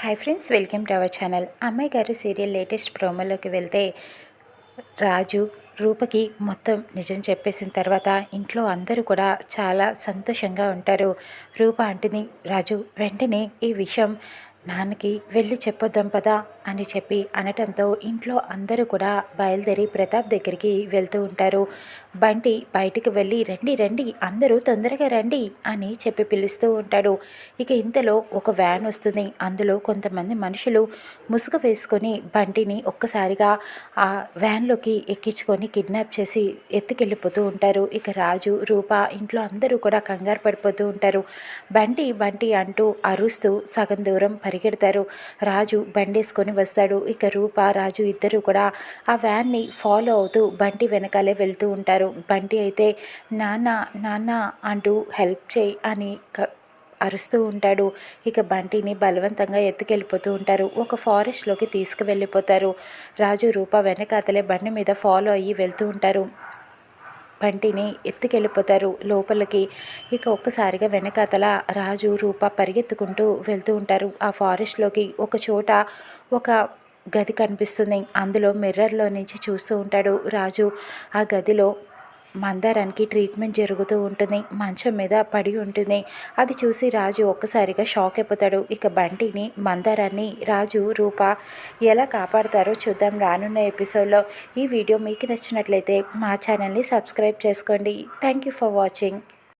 Hi friends welcome to our channel అమ్మాయి గారు serial latest ప్రోమోలోకి వెళ్తే రాజు రూపకి మొత్తం నిజం చెప్పేసిన తర్వాత ఇంట్లో అందరూ కూడా చాలా సంతోషంగా ఉంటారు. రూప అంటుంది రాజు వెంటనే ఈ విషయం నాన్నకి వెళ్ళి చెప్పొద్దాం పదా అని చెప్పి అనటంతో ఇంట్లో అందరూ కూడా బయలుదేరి ప్రతాప్ దగ్గరికి వెళ్తూ ఉంటారు. బంటి బయటికి వెళ్ళి రండి రండి అందరూ తొందరగా రండి అని చెప్పి పిలుస్తూ ఉంటాడు. ఇక ఇంతలో ఒక వ్యాన్ వస్తుంది. అందులో కొంతమంది మనుషులు ముసుగు వేసుకొని బంటిని ఒక్కసారిగా ఆ వ్యాన్లోకి ఎక్కించుకొని కిడ్నాప్ చేసి ఎత్తుకెళ్ళిపోతూ ఉంటారు. ఇక రాజు రూప ఇంట్లో అందరూ కూడా కంగారు పడిపోతూ ఉంటారు. బంటి బంటి అంటూ అరుస్తూ సగం దూరం పరిగెడతారు. రాజు బండేసుకొని వస్తాడు. ఇక రూప రాజు ఇద్దరు కూడా ఆ వ్యాన్ని ఫాలో అవుతూ బంటి వెనకాలే వెళ్తూ ఉంటారు. బంటి అయితే నాన్న నాన్న అంటూ హెల్ప్ చేయి అని అరుస్తూ ఉంటాడు. ఇక బంటిని బలవంతంగా ఎత్తుకెళ్ళిపోతూ ఉంటారు. ఒక ఫారెస్ట్లోకి తీసుకువెళ్ళిపోతారు. రాజు రూప వెనకాతలే బండి మీద ఫాలో అయ్యి వెళ్తూ ఉంటారు. బంటిని ఎత్తుకెళ్ళిపోతారు. లోపలికి ఇక ఒక్కసారిగా వెనకాతల రాజు రూప పరిగెత్తుకుంటూ వెళ్తూ ఉంటారు. ఆ ఫారెస్ట్లోకి ఒక చోట ఒక గది కనిపిస్తుంది. అందులో మిర్రర్లో నుంచి చూస్తూ ఉంటాడు రాజు. ఆ గదిలో మందారానికి ట్రీట్మెంట్ జరుగుతూ ఉంటుంది. మంచం మీద పడి ఉంటుంది. అది చూసి రాజు ఒక్కసారిగా షాక్ అయిపోతాడు. ఇక బంటిని మందారాన్ని రాజు రూప ఎలా కాపాడతారో చూద్దాం రానున్న ఎపిసోడ్లో. ఈ వీడియో మీకు నచ్చినట్లయితే మా ఛానల్ని సబ్స్క్రైబ్ చేసుకోండి. Thank you for watching